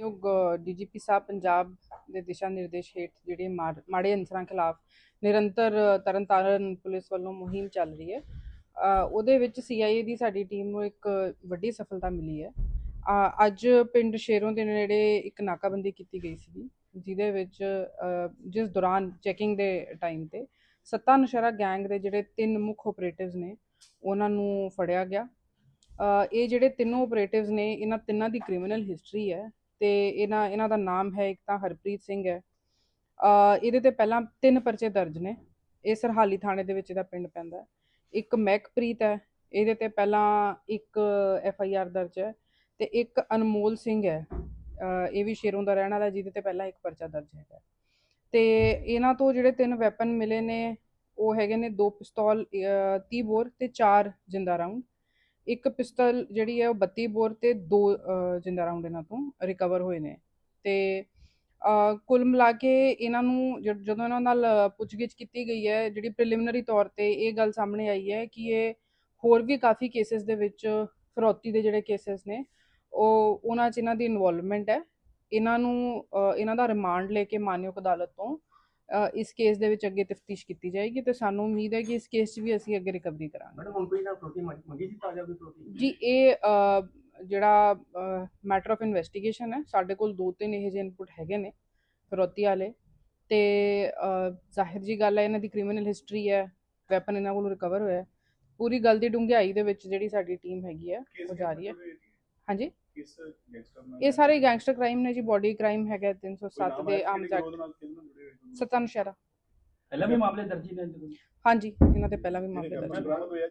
ਯੋਗ ਡੀਜੀਪੀ ਸਾਹਿਬ ਪੰਜਾਬ ਦੇ ਦਿਸ਼ਾ ਨਿਰਦੇਸ਼ ਹੇਠ ਜਿਹੜੇ ਮਾੜ- ਮਾੜੇ ਅਨਸਰਾਂ ਖਿਲਾਫ ਨਿਰੰਤਰ ਤਰਨਤਾਰਨ ਪੁਲਿਸ ਵੱਲੋਂ ਮੁਹਿੰਮ ਚੱਲ ਰਹੀ ਹੈ। ਉਹਦੇ ਵਿੱਚ ਸੀਆਈਏ ਦੀ ਸਾਡੀ ਟੀਮ ਨੂੰ ਇੱਕ ਵੱਡੀ ਸਫਲਤਾ ਮਿਲੀ ਹੈ। ਅੱਜ ਪਿੰਡ ਸ਼ੇਰੋਂ ਦੇ ਨੇੜੇ ਇੱਕ ਨਾਕਾਬੰਦੀ ਕੀਤੀ ਗਈ ਸੀ ਜਿਹਦੇ ਵਿੱਚ ਜਿਸ ਦੌਰਾਨ ਚੈਕਿੰਗ ਦੇ ਟਾਈਮ ਤੇ ਸੱਤਾ ਨਸ਼ਰਾ ਗੈਂਗ ਦੇ ਜਿਹੜੇ ਤਿੰਨ ਮੁੱਖ ਆਪਰੇਟਿਵਸ ਨੇ, ਉਹਨਾਂ ਨੂੰ ਫੜਿਆ ਗਿਆ। ਇਹ ਜਿਹੜੇ ਤਿੰਨੋਂ ਆਪਰੇਟਿਵਸ ਨੇ, ਇਹਨਾਂ ਤਿੰਨਾਂ ਦੀ ਕ੍ਰਿਮੀਨਲ ਹਿਸਟਰੀ ਹੈ। ਤੇ ਇਹਨਾਂ ਇਹਨਾਂ ਦਾ ਨਾਮ ਹੈ ਇੱਕ ਤਾਂ ਹਰਪ੍ਰੀਤ ਸਿੰਘ ਹੈ। ਇਹਦੇ ਤੇ ਪਹਿਲਾਂ ਤਿੰਨ ਪਰਚੇ ਦਰਜ ਨੇ। ਇਹ ਸਰਹਾਲੀ ਥਾਣੇ ਦੇ ਵਿੱਚ ਇਹਦਾ ਪਿੰਡ ਪੈਂਦਾ ਇੱਕ ਮਹਿਕਪ੍ਰੀਤ ਹੈ, ਇਹਦੇ ਤੇ ਪਹਿਲਾਂ ਇੱਕ ਐਫ ਆਈ ਆਰ ਦਰਜ ਹੈ ਤੇ ਇੱਕ ਅਨਮੋਲ ਸਿੰਘ ਹੈ। ਇਹ ਵੀ ਸ਼ੇਰੋਂ ਦਾ ਰਹਿਣ ਵਾਲਾ ਜਿਹਦੇ ਤੇ ਪਹਿਲਾਂ ਇੱਕ ਪਰਚਾ ਦਰਜ ਹੈਗਾ ਤੇ ਇਹਨਾਂ ਤੋਂ ਜਿਹੜੇ ਤਿੰਨ ਵੈਪਨ ਮਿਲੇ ਨੇ, ਉਹ ਹੈਗੇ ਨੇ ਦੋ ਪਿਸਤੌਲ 30 ਬੋਰ ਤੇ ਚਾਰ ਜਿੰਦਾ ਰਾਉਂਡ। ਇੱਕ ਪਿਸਤਲ ਜਿਹੜੀ ਹੈ ਉਹ 32 ਬੋਰ ਤੇ ਦੋ ਜਿੰਦਾ ਰਾਉਂਡ ਇਹਨਾਂ ਤੋਂ ਰਿਕਵਰ ਹੋਏ ਨੇ। ਤੇ ਕੁੱਲ ਮਿਲਾ ਕੇ ਇਹਨਾਂ ਨੂੰ ਜਦ- ਜਦੋਂ ਇਹਨਾਂ ਨਾਲ ਪੁੱਛਗਿੱਛ ਕੀਤੀ ਗਈ ਹੈ, ਜਿਹੜੀ ਪ੍ਰੀਲਿਮਿਨਰੀ ਤੌਰ ਤੇ ਇਹ ਗੱਲ ਸਾਹਮਣੇ ਆਈ ਹੈ ਕਿ ਇਹ ਹੋਰ ਵੀ ਕਾਫੀ ਕੇਸਸ ਦੇ ਵਿੱਚ ਫਰੋਤੀ ਦੇ ਜਿਹੜੇ ਕੇਸਸ ਨੇ, ਉਹ ਉਹਨਾਂ 'ਚ ਇਹਨਾਂ ਦੀ ਇਨਵੋਲਵਮੈਂਟ ਹੈ। ਇਹਨਾਂ ਨੂੰ ਇਹਨਾਂ ਦਾ ਰਿਮਾਂਡ ਲੈ ਕੇ ਮਾਨਯੋਗ ਅਦਾਲਤ ਤੋਂ ਇਸ ਕੇਸ ਦੇ ਵਿੱਚ ਅੱਗੇ ਤਫਤੀਸ਼ ਕੀਤੀ ਜਾਏਗੀ ਤੇ ਸਾਨੂੰ ਉਮੀਦ ਹੈ ਕਿ ਇਸ ਕੇਸ 'ਚ ਵੀ ਅਸੀਂ ਅੱਗੇ ਰਿਕਵਰੀ ਕਰਾਂਗੇ। ਮੈਡਮ ਹੁਣ ਕੋਈ ਨਾ ਪ੍ਰੋਟੀ ਮੰਗੀ ਸੀ ਤਾਜ਼ਾ ਕੋਈ ਪ੍ਰੋਟੀ ਜੀ ਇਹ ਜਿਹੜਾ ਮੈਟਰ ਆਫ ਇਨਵੈਸਟੀਗੇਸ਼ਨ ਹੈ ਸਾਡੇ ਕੋਲ ਦੋ ਤਿੰਨ ਇਹੋ ਜਿਹੇ ਇਨਪੁਟ ਹੈਗੇ ਨੇ ਫਿਰੌਤੀ ਵਾਲੇ। ਤੇ ਜ਼ਾਹਿਰ ਜੀ ਗੱਲ ਹੈ ਇਹਨਾਂ ਦੀ ਕ੍ਰਿਮੀਨਲ ਹਿਸਟਰੀ ਹੈ ਵੈਪਨ ਇਹਨਾਂ ਕੋਲੋਂ ਰਿਕਵਰ ਹੋਇਆ ਹੈ। ਪੂਰੀ ਗੱਲ ਦੀ ਡੂੰਘਾਈ ਦੇ ਵਿੱਚ ਜਿਹੜੀ ਸਾਡੀ ਟੀਮ ਹੈਗੀ ਹੈ ਉਹ ਜਾ ਰਹੀ ਹੈ। ਹਾਂਜੀ? ਕਿਸ ਗੈਂਗਸਟਰ ਨਾਲ? ਇਹ ਸਾਰੇ ਗੈਂਗਸਟਰ ਕ੍ਰਾਈਮ ਨੇ ਜੀ ਬਾਡੀ ਕ੍ਰਾਈਮ ਹੈਗਾ 307 ਦੇ ਆਮ ਐਕਟ ਸਤਨ ਸ਼ਰਾ ਪਹਿਲਾਂ ਵੀ ਮਾਮਲੇ ਦਰਜ ਨੇ ਹਾਂਜੀ ਇਹਨਾਂ ਤੇ ਪਹਿਲਾਂ ਵੀ ਮਾਮਲੇ ਦਰਜ ਨੇ।